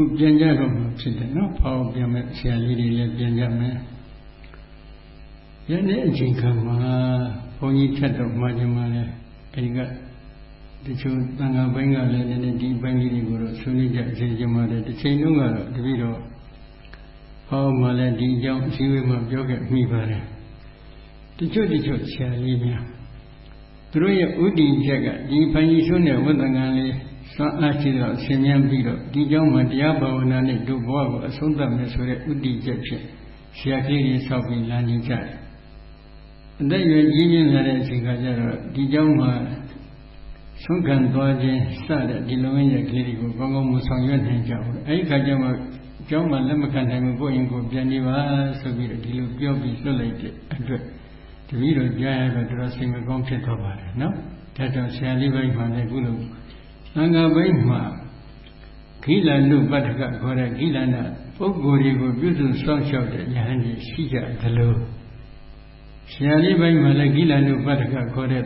ခုပြန်ကြတော့မှဖြစ်တယ်နော်ဖောက်ပြန်မဲ့ဆရာကြီးတွေလည်းပြန်ကြမယ်ယနေ့အချိန်ခါမှာဘုန်းကြီးထက်တော့မှခြင်းမှလည်းအဲဒီကတချို့တန်ခါဘိုင်းကလည်းနည်းနည်းဒီဘိုင်းလေးတွေကိုတော့ဆွေးနွေးကြအချင်းချင်းမှလည်းတစ်ချိန်လုံးကတော့တပည့်တော်ဟောမှလည်းဒီအကြောင်းအစည်းအဝေးမှာပြောခဲ့မိပါတယ်တချို့တချို့ဆရာကြီးများသူတို့ရဲ့ဥတည်ချက်ကဒီဘိုင်းကြီးဆွနဲ့ဝတ္တန်ကန်လေး စွမ်းအားရှိသောဆင်ញံပြီးတော့ဒီကြောင့်မှတရားဘာဝနာနဲ့ဒုဘဝကိုအဆုံးသတ်မယ်ဆိုတဲ့ဥတည်ချက်ဖြင့်ဆရာကြီးရင်ဆောက်ပြီးလမ်းညွှန်ကြတယ်အသက်ရွယ်ကြီးမြင့်လာတဲ့အချိန်ကကျတော့ဒီကြောင့်မှဆုံးခံသွားခြင်းစတဲ့ဒီလိုမျိုးရဲ့ကလေးတွေကိုကောင်းကောင်းမဆောင်ရွက်နိုင်ကြဘူးအဲဒီခါကျမှကျောင်းမှာလက်မခံနိုင်ဘူးကိုယ့်ရင်ကိုပြန်နေပါဆိုပြီးတော့ဒီလိုပြောပြီးလွတ်လိုက်တဲ့အတွက်တပည့်တော်ကြားရတော့တော်တော်စိတ်မကောင်းဖြစ်သွားပါတယ်နော်ဒါကြောင့်ဆရာလေးပိုင်းမှလည်းခုလို သံဃာဘိန်းမှာခိလနုပတ္တကခေါ်တဲ့ခိလနာပုဂ္ဂိုလ်တွေကိုပြုစုစောင့်ရှောက်တဲ့ယဟန်ကြီးရှိကြသလိုဆရာလေးဘိန်းမှာလည်းခိလနုပတ္တကခေါ်တဲ့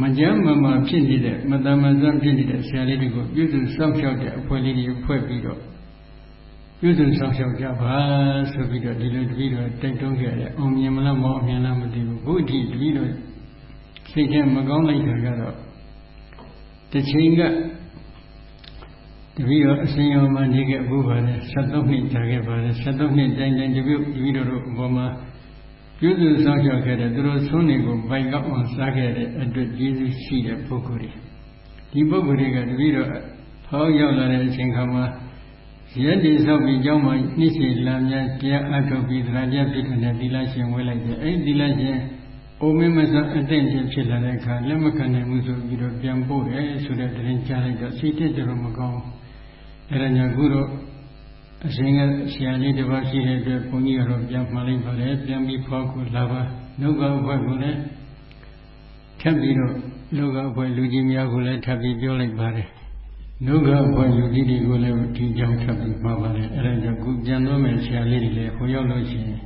မကြမ်းမမာဖြစ်နေတဲ့မတမဇန်ဖြစ်နေတဲ့ဆရာလေးတွေကိုပြုစုစောင့်ရှောက်တဲ့အဖွဲ့လေးတွေဖွဲ့ပြီးတော့ပြုစုစောင့်ရှောက်ကြပါဆိုပြီးတော့ဒီလိုတပည့်တော်တိုက်တွန်းခဲ့တယ်အောင်မြင်မလားမအောင်မြင်လားမသိဘူးဘုဒ္ဓတပည့်တော်စိတ်ထဲမကောင်းလိုက်တာကတော့ တစ်ချိန်ကတပည့်တော်အစဉ်ရောမှနေခဲ့ဘူးပါလေ73နှစ်ကြာခဲ့ပါလေ73နှစ်တိုင်တိုင်တပည့်တပည့်တော်တို့အပေါ်မှာပြုစုဆောင်ရွက်ခဲ့တဲ့သူတို့ဆုံးတွေကိုပိုင်ကောက်အောင်စားခဲ့တဲ့အတွက်ကျေးဇူးရှိတဲ့ပုဂ္ဂိုလ်တွေဒီပုဂ္ဂိုလ်တွေကတပည့်တော်ဟောရောက်လာတဲ့အချိန်ခါမှာရည်တည်ဆောက်ပြီးကျောင်းမှာနှိစေလမ်းများတရားအထုတ်ပြီးသရတရားပြုတဲ့သီလရှင်ဝဲလိုက်တယ်အဲဒီသီလရှင် အိုမင်းမဆအတိတ်ချင်းဖြစ်လာတဲ့အခါလက်မခံနိုင်ဘူးဆိုပြီးတော့ပြန်ပို့တယ်ဆိုတဲ့သတင်းကြားလိုက်တော့စိတ်တက်ကြတော့မကောင်းအဲ့ဒါညာခုတော့အရှင်ကဆရာလေးတစ်ပါးရှိတဲ့အတွက်ဘုန်းကြီးကတော့ပြန်မှန်လိုက်ပါတယ်ပြန်ပြီးဖောက်ကိုလာပါနှုတ်ကဘွက်ကိုလည်းထပ်ပြီးတော့လောကဘွက်လူကြီးများကိုလည်းထပ်ပြီးပြောလိုက်ပါတယ်နှုတ်ကဘွက်လူကြီးတွေကိုလည်းဒီကြောင့်ထပ်ပြီးမှာပါတယ်အဲ့ဒါကြောင့်ခုပြန်တော့မယ်ဆရာလေးတွေလည်းဟိုရောက်လို့ရှိရင်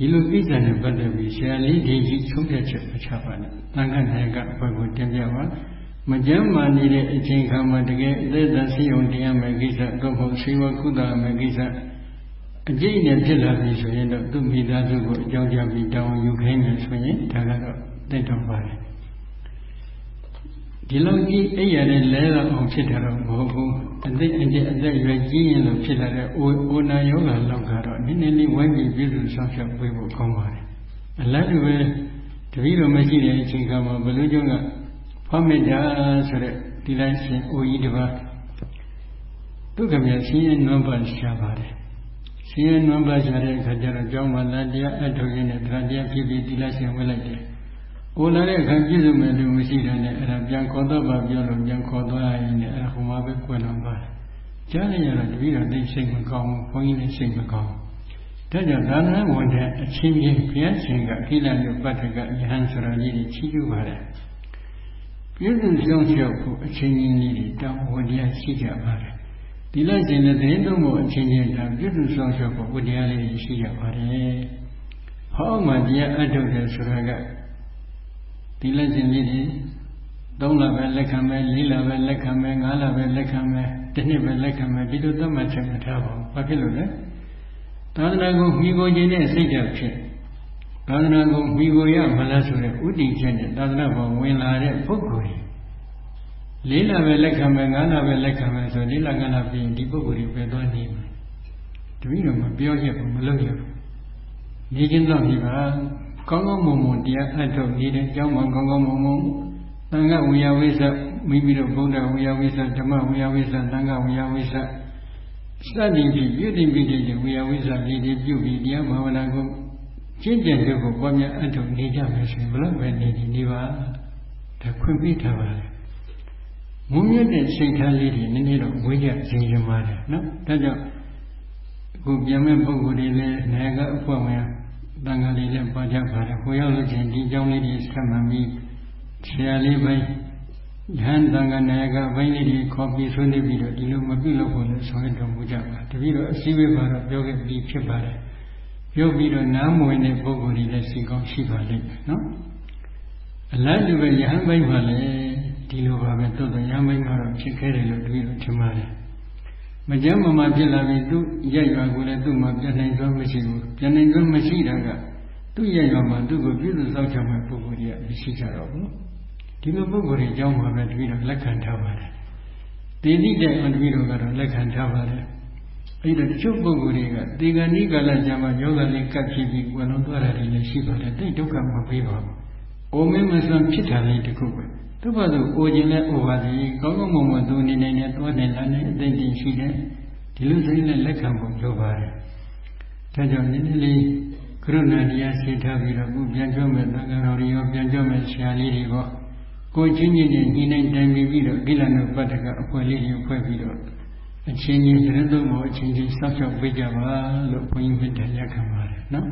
ဒီလိုကိစ္စနဲ့ပတ်သက်ပြီးဆရာလေးဒီကြီးဆုံးဖြတ်ချက်မချပါနဲ့။တန်ခတ်နိုင်ကအဖွဲ့ကိုတင်ပြပါ။မကြမ်းမာနေတဲ့အချိန်ခါမှာတကယ်အသက်သာစီယုံတရားမယ်ကိစ္စတော့မဟုတ်ဆေးဝါးကုသမယ်ကိစ္စအကျိနဲ့ဖြစ်လာပြီဆိုရင်တော့သူ့မိသားစုကိုအကြောင်းကြားပြီးတောင်းယူခိုင်းမယ်ဆိုရင်ဒါကတော့တင့်တော်ပါတယ်။ ဒီလောက်ကြီးအဲ့ရတဲ့လဲတော့အောင်ဖြစ်တာတော့မဟုတ်ဘူး။အသက်အကျအသက်ရွယ်ကြီးရင်လို့ဖြစ်လာတဲ့အိုအိုနာယောဂလောက်ကတော့နည်းနည်းလေးဝိုင်းပြီးပြည့်စုံဆောင်ရှောက်ပေးဖို့ကောင်းပါတယ်။အလတ်တူပဲတပည့်တော်မရှိတဲ့အချိန်ခါမှာဘယ်လိုကြောင့်ကဖောမေတ္တာဆိုတဲ့ဒီလိုက်ရှင်အိုကြီးတစ်ပါးဒုက္ခမြတ်ဆင်းရဲနွမ်းပါရှားပါတယ်။ဆင်းရဲနွမ်းပါရှားတဲ့အခါကျတော့ကျောင်းမှာလာတရားအထုတ်ရင်းနဲ့တရားတရားဖြစ်ပြီးဒီလိုက်ရှင်ဝင်လိုက်တယ်။ ကိုလာတဲ့အခါပြည့်စုံမယ်လို့မရှိတယ်နဲ့အဲ့ဒါပြန်ခေါ်တော့ပါပြောလို့ပြန်ခေါ်သွားရင်လည်းအဲ့ဒါဟိုမှာပဲကွယ်လွန်ပါတယ်။ကြားနေရတော့တပည့်တော်သိစိတ်မကောင်းဘူး။ဘုန်းကြီးလည်းစိတ်မကောင်းဘူး။ဒါကြောင့်သာသနာ့ဝန်ထမ်းအချင်းချင်းဘုရားရှင်ကခိလညုပတ္ထကယဟန်ဆိုတော်ကြီးကြီးချီးကျူးပါတယ်။ပြည့်စုံဆောင်လျှောက်ဖို့အချင်းချင်းကြီးတွေတောင်းဝန်တရားရှိကြပါတယ်။ဒီလိုက်ရှင်တဲ့သတင်းသုံးဖို့အချင်းချင်းကပြည့်စုံဆောင်လျှောက်ဖို့ဝတရားလေးရှိကြပါတယ်။ဟောမှတရားအထုတ်တယ်ဆိုတာက ဒီလက်ရှင်ကြီးတွေသုံးလပဲလက်ခံမယ်လေးလပဲလက်ခံမယ်ငါးလပဲလက်ခံမယ်တစ်နှစ်ပဲလက်ခံမယ်ဒီလိုသတ်မှတ်ချက်မထားပါဘူး။ဘာဖြစ်လို့လဲ။သာသနာကိုမိကိုခြင်းနဲ့စိတ်ဓာတ်ဖြစ်သာသနာကိုမိကိုရမလားဆိုတဲ့ဥတည်ချက်နဲ့သာသနာဘောင်ဝင်လာတဲ့ပုဂ္ဂိုလ်တွေလေးလပဲလက်ခံမယ်ငါးလပဲလက်ခံမယ်ဆိုလေးလငါးလပြီးရင်ဒီပုဂ္ဂိုလ်တွေပဲသွားနေမယ်။တပည့်တော်မပြောရဘူးမလုပ်ရဘူး။နေခြင်းတော့ဒီပါ ကောင်းကောင်းမွန်မွန်တရားအထုတ်နေတဲ့အကြောင်းမှကောင်းကောင်းမွန်မွန်သံဃဝိယဝိသမိမိတို့ဗုဒ္ဓဝိယဝိသဓမ္မဝိယဝိသသံဃဝိယဝိသစသည်ဖြင့်ပြုတင်ပြီးတဲ့ဝိယဝိသလေးတွေပြုပြီးတရားဘာဝနာကိုကျင့်ကြံတဲ့ကိုပွားများအထုတ်နေကြမယ်ဆိုရင်ဘလို့ပဲနေဒီနေပါဒါခွင့်ပြုထားပါလေမုံမြတ်တဲ့စိတ်ထားလေးတွေနည်းနည်းတော့ဝေးကြစေချင်ပါတယ်နော်ဒါကြောင့်အခုပြန်မဲ့ပုံကိုယ်တွေလည်းနိုင်ကအဖွဲ့ဝင် တန်ခါလေးလည်းပါကြပါတယ်ဟိုရောက်လို့ချင်းဒီကြောင်းလေးတွေဆက်မှန်ပြီးဆရာလေးပိုင်းယဟန်တန်ခါနာယကဘိုင်းလေးတွေခေါ်ပြီးဆွေးနွေးပြီးတော့ဒီလိုမပြုလုပ်ဖို့လည်းဆောင်ရွက်တော်မူကြပါတပည့်တော်အစည်းအဝေးမှာတော့ပြောခဲ့ပြီးဖြစ်ပါတယ်ပြောပြီးတော့နားမဝင်တဲ့ပုဂ္ဂိုလ်တွေလည်းစီကောင်းရှိပါလိမ့်မယ်နော်အလားတူပဲယဟန်ဘိုင်းမှာလည်းဒီလိုပါပဲတိုးတော့ယဟန်ဘိုင်းမှာတော့ဖြစ်ခဲ့တယ်လို့တပည့်တော်ထင်ပါတယ် မမကြမ်းမမာဖြစ်လာပြီသူရက်ရွာကိုလည်းသူ့မှာပြန်နိုင်စွမ်းမရှိဘူးပြန်နိုင်စွမ်းမရှိတာကသူ့ရက်ရွာမှာသူ့ကိုပြုစုစောင့်ရှောက်မဲ့ပုဂ္ဂိုလ်တွေကမရှိကြတော့ဘူးဒီလိုပုဂ္ဂိုလ်တွေအကြောင်းမှာပဲတပည့်တော်လက်ခံထားပါတယ်တေတိတဲ့အတပည့်တော်ကတော့လက်ခံထားပါတယ်အဲ့တော့တချို့ပုဂ္ဂိုလ်တွေကဒီကဏိကာလကြာမှာယောဂလေးကပ်ဖြစ်ပြီးဝလုံးသွားတာတွေလည်းရှိပါတယ်တိတ်ဒုက္ခမပေးပါဘူး။အိုမင်းမစွမ်းဖြစ်တာလေးတစ်ခုပဲ။ သူ့ဘာသူအိုခြင်းနဲ့အိုပါစေ။ကောင်းကောင်းမွန်မွန်သူအနေနဲ့သွားနေလာနေအသိဉာဏ်ရှိတယ်။ဒီလိုစိတ်နဲ့လက်ခံဖို့လိုပါတယ်။ဒါကြောင့်နည်းနည်းလေးကရုဏာတရားရှင်းထားပြီးတော့ခုပြန်ကြောမဲ့သံဃာတော်တွေရောပြန်ကြောမဲ့ဆရာလေးတွေရောကိုချင်းချင်းနဲ့ညီနိုင်တိုင်ပြီးတော့ကိလနုပတ္တကအဖွဲ့လေးတွေဖွဲ့ပြီးတော့အချင်းချင်းသရသုံးမောအချင်းချင်းစောင့်ရှောက်ပေးကြပါလို့ဘုန်းကြီးမြတ်တရားခံပါတယ်နော်